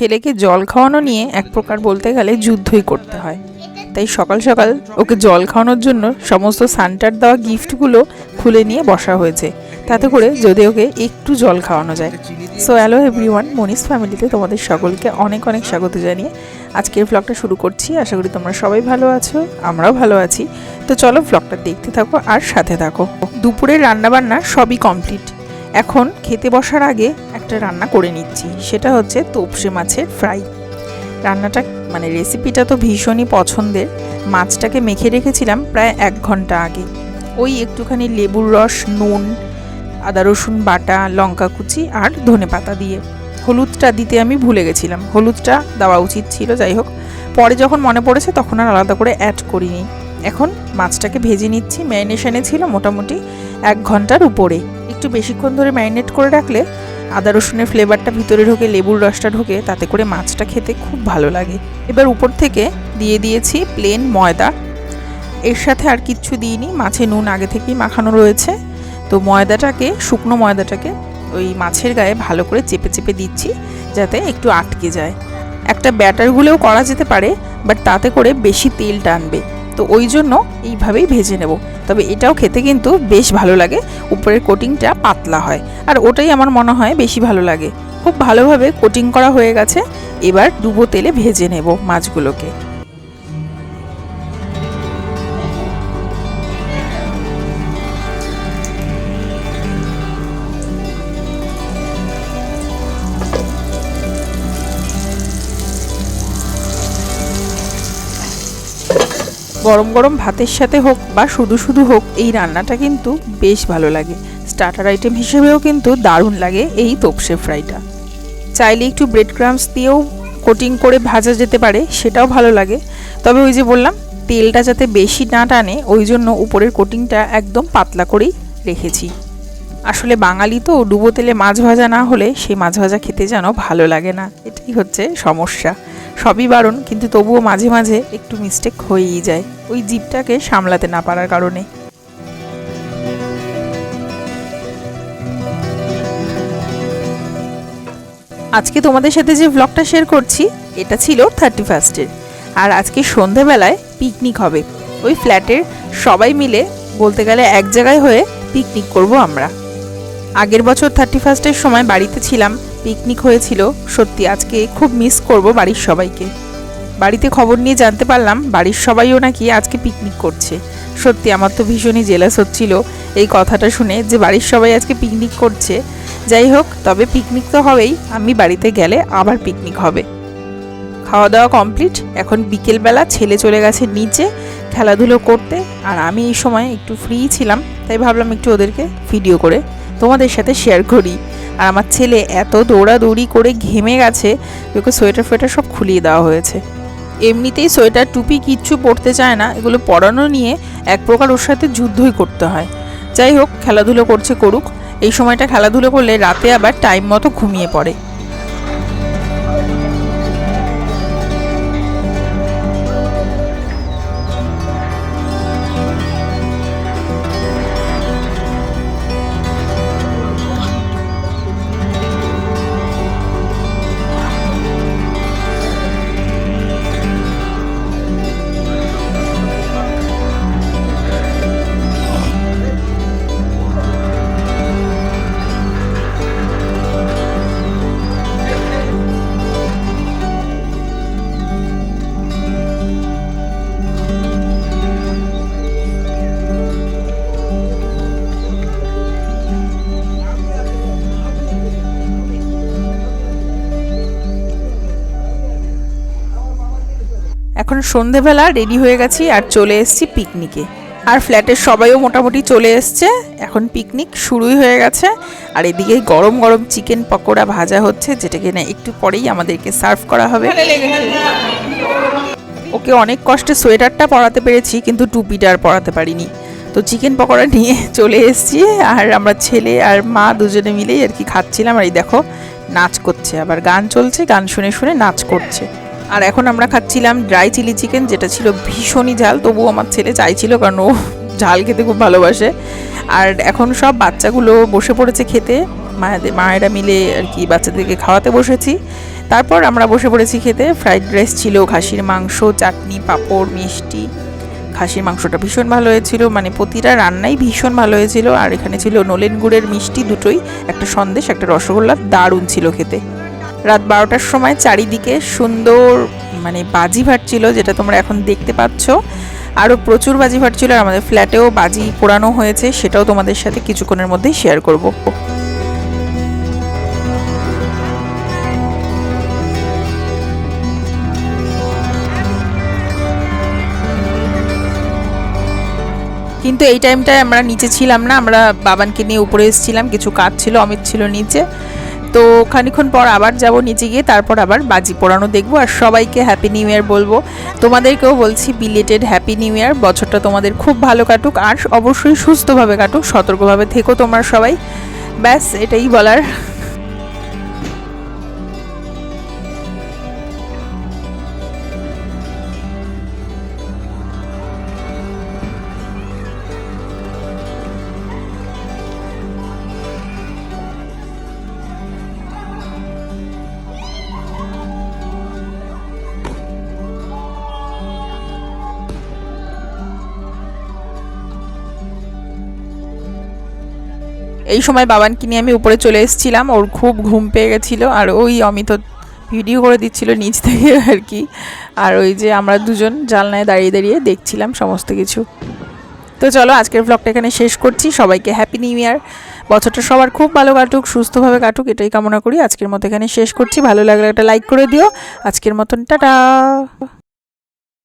ছেলেকে জল খাওয়ানো নিয়ে এক প্রকার বলতে গেলে যুদ্ধই করতে হয়। তাই সকাল সকাল ওকে জল খাওয়ানোর জন্য সমস্ত সান্টার দেওয়া গিফটগুলো খুলে নিয়ে বসা হয়েছে। তাতে করে যদি ওকে একটু জল খাওয়ানো যায়। সো হ্যালো এভরিওয়ান মনিস ফ্যামিলিতে তোমাদের সকলকে অনেক অনেক স্বাগত জানিয়ে আজকের ব্লগটা শুরু করছি। আশা করি তোমরা সবাই ভালো আছো, আমরাও ভালো আছি। তো চলো ব্লগটা দেখতে থাকো আর সাথে থাকো। দুপুরের রান্নাবান্না সবই কমপ্লিট এখন খেতে বসার আগে একটা রান্না করে নিচ্ছি। সেটা হচ্ছে তোপসে মাছের ফ্রাই। রান্নাটা মানে রেসিপিটা তো ভীষণই পছন্দের। মাছটাকে মেখে রেখেছিলাম প্রায় এক ঘণ্টা আগে। ওই একটুখানি লেবুর রস, নুন, আদা রসুন বাটা, লঙ্কা কুচি আর ধনে পাতা দিয়ে। হলুদটা দিতে আমি ভুলে গেছিলাম। হলুদটা দেওয়া উচিত ছিল, যাই হোক। পরে যখন মনে পড়েছে তখন আর আলাদা করে অ্যাড করিনি। এখন মাছটাকে ভেজে নিচ্ছি। ম্যারিনেশনে ছিল মোটামুটি এক ঘণ্টার উপরে। একটু বেশিক্ষণ ধরে ম্যারিনেট করে রাখলে আদা রসুনের ফ্লেভারটা ভিতরে ঢোকে, লেবুর রসটা ঢোকে, তাতে করে মাছটা খেতে খুব ভালো লাগে। এবার উপর থেকে দিয়ে দিয়েছি প্লেন ময়দা। এর সাথে আর কিচ্ছু দিইনি, মাছে নুন আগে থেকেই মাখানো রয়েছে। তো ময়দাটাকে, শুকনো ময়দাটাকে ওই মাছের গায়ে ভালো করে চেপে চেপে দিচ্ছি, যাতে একটু আটকে যায়। একটা ব্যাটার ব্যাটারগুলোও করা যেতে পারে, বাট তাতে করে বেশি তেল টানবে। তো ওই জন্য এইভাবেই ভেজে নেব। তবে এটাও খেতে কিন্তু বেশ ভালো লাগে। উপরের কোটিংটা পাতলা হয়। আর ওটাই আমার মনে হয় বেশি ভালো লাগে। খুব ভালোভাবে কোটিং করা হয়ে গেছে। এবার ডুবো তেলে ভেজে নেব মাছগুলোকে। গরম গরম ভাতের সাথে হোক বা শুধু শুধু হোক, এই রান্নাটা কিন্তু বেশ ভালো লাগে। স্টার্টার আইটেম হিসেবেও কিন্তু দারুণ লাগে এই তোপসে ফ্রাইটা। চাইলে একটু ব্রেড ক্রামস দিয়েও কোটিং করে ভাজা যেতে পারে, সেটাও ভালো লাগে। তবে ওই যে বললাম, তেলটা যাতে বেশি না টানে, ওই জন্য উপরের কোটিংটা একদম পাতলা করেই রেখেছি। আসলে বাঙালি তো ডুবো তেলে মাছ ভাজা না হলে সেই মাছ ভাজা খেতে যেন ভালো লাগে না। এটাই হচ্ছে সমস্যা। সবই বারণ, কিন্তু তবুও মাঝে মাঝে একটু মিস্টেক হয়েই যায়। ওই জিপটাকে সামলাতে না পারার কারণে। আজকে তোমাদের সাথে যে ব্লগটা শেয়ার করছি, এটা ছিল থার্টি ফার্স্টের আর আজকে সন্ধেবেলায় পিকনিক হবে। ওই ফ্ল্যাটের সবাই মিলে বলতে গেলে এক জায়গায় হয়ে পিকনিক করব আমরা। আগের বছর থার্টি ফার্স্টের সময় বাড়িতে ছিলাম, পিকনিক হয়েছিল, সত্যি আজকে খুব মিস করব বাড়ির সবাইকে। বাড়িতে খবর নিয়ে জানতে পারলাম বাড়ির সবাইও নাকি আজকে পিকনিক করছে। সত্যি আমার তো ভীষণই জেলাস হচ্ছিল এই কথাটা শুনে যে বাড়ির সবাই আজকে পিকনিক করছে। যাই হোক, তবে পিকনিক তো হবেই, আমি বাড়িতে গেলে আবার পিকনিক হবে। খাওয়া দাওয়া কমপ্লিট, এখন বিকেলবেলা ছেলে চলে গেছে নিচে খেলাধুলো করতে, আর আমি এই সময় একটু ফ্রি ছিলাম, তাই ভাবলাম একটু ওদেরকে ভিডিও করে তোমাদের সাথে শেয়ার করি। আর আমার ছেলে এত দৌড়াদৌড়ি করে ঘেমে গেছে, ওকে সোয়েটার ফোয়েটার সব খুলিয়ে দেওয়া হয়েছে। এমনিতেই সোয়েটার টুপি কিচ্ছু পরতে চায় না, এগুলো পরানো নিয়ে এক প্রকার ওর সাথে যুদ্ধই করতে হয়। যাই হোক, খেলাধুলো করছে করুক। এই সময়টা খেলাধুলো করলে রাতে আবার টাইম মতো ঘুমিয়ে পড়ে। এখন সন্ধেবেলা রেডি হয়ে গেছি আর চলে এসেছি পিকনিকে আর ফ্ল্যাটের সবাইও মোটামুটি চলে এসছে, এখন পিকনিক শুরুই হয়ে গেছে। আর এদিকে গরম গরম চিকেন পকোড়া ভাজা হচ্ছে যেটাকে না একটু পরেই আমাদেরকে সার্ভ করা হবে। ওকে অনেক কষ্টে সোয়েটারটা পরাতে পেরেছি, কিন্তু টুপিটা আর পরাতে পারিনি। তো চিকেন পকোড়া নিয়ে চলে এসেছি, আর আমরা ছেলে আর মা দুজনে মিলেই আর কি খাচ্ছিলাম। আর এই দেখো, নাচ করছে, আবার গান চলছে, গান শুনে শুনে নাচ করছে। আর এখন আমরা খাচ্ছিলাম ড্রাই চিলি চিকেন যেটা ছিল ভীষণই ঝাল, তবুও আমার ছেলে চাইছিল কারণ ও ঝাল খেতে খুব ভালোবাসে। আর এখন সব বাচ্চাগুলো বসে পড়েছে খেতে, মায়েদের মায়েরা মিলে আর কি বাচ্চাদেরকে খাওয়াতে বসেছি। তারপর আমরা বসে পড়েছি খেতে ফ্রাইড রাইস ছিল, খাসির মাংস, চাটনি, পাঁপড়, মিষ্টি। খাসির মাংসটা ভীষণ ভালো হয়েছিল মানে প্রতিটা রান্নাই ভীষণ ভালো হয়েছিল। আর এখানে ছিল নলেন গুড়ের মিষ্টি দুটোই, একটা সন্দেশ, একটা রসগোল্লা, দারুণ ছিল খেতে। রাত বারোটার সময় চারিদিকে সুন্দর মানে বাজি ফাটছিল যেটা তোমরা এখন দেখতে পাচ্ছ। আরও প্রচুর বাজি ফাটছিল আর আমাদের ফ্ল্যাটেও বাজি পোড়ানো হয়েছে, সেটাও তোমাদের সাথে কিছুক্ষণের মধ্যেই শেয়ার করব। কিন্তু এই টাইমটায় আমরা নিচে ছিলাম না, আমরা বাবানকে নিয়ে উপরে এসেছিলাম, কিছু কাজ ছিল, অমিত ছিল নিচে। তো খানিক্ষণ পর আবার যাব নিচে গিয়ে, তারপর আবার বাজি পোড়ানো দেখব। আর সবাইকে হ্যাপি নিউ ইয়ার বলব। তোমাদেরকেও বলছি বিলেটেড হ্যাপি নিউ ইয়ার বছরটা তোমাদের খুব ভালো কাটুক, আর অবশ্যই সুস্থভাবে কাটুক, সতর্কভাবে থেকো তোমরা সবাই। ব্যাস, এটাই বলার। এই সময় বাবানকে নিয়ে আমি উপরে চলে এসেছিলাম। ওর খুব ঘুম পেয়ে গেছিল আর ওই অমিত ভিডিও করে দিচ্ছিল নিচ থেকে আর কি। আর ওই যে আমরা দুজন জালনায় দাঁড়িয়ে দাঁড়িয়ে দেখছিলাম সমস্ত কিছু। তো চলো আজকের ব্লগটা এখানে শেষ করছি। সবাইকে হ্যাপি নিউ ইয়ার বছরটা সবার খুব ভালো কাটুক, সুস্থভাবে কাটুক, এটাই কামনা করি। আজকের মতো এখানে শেষ করছি। ভালো লাগলে একটা লাইক করে দিও। আজকের মতন, টাটা!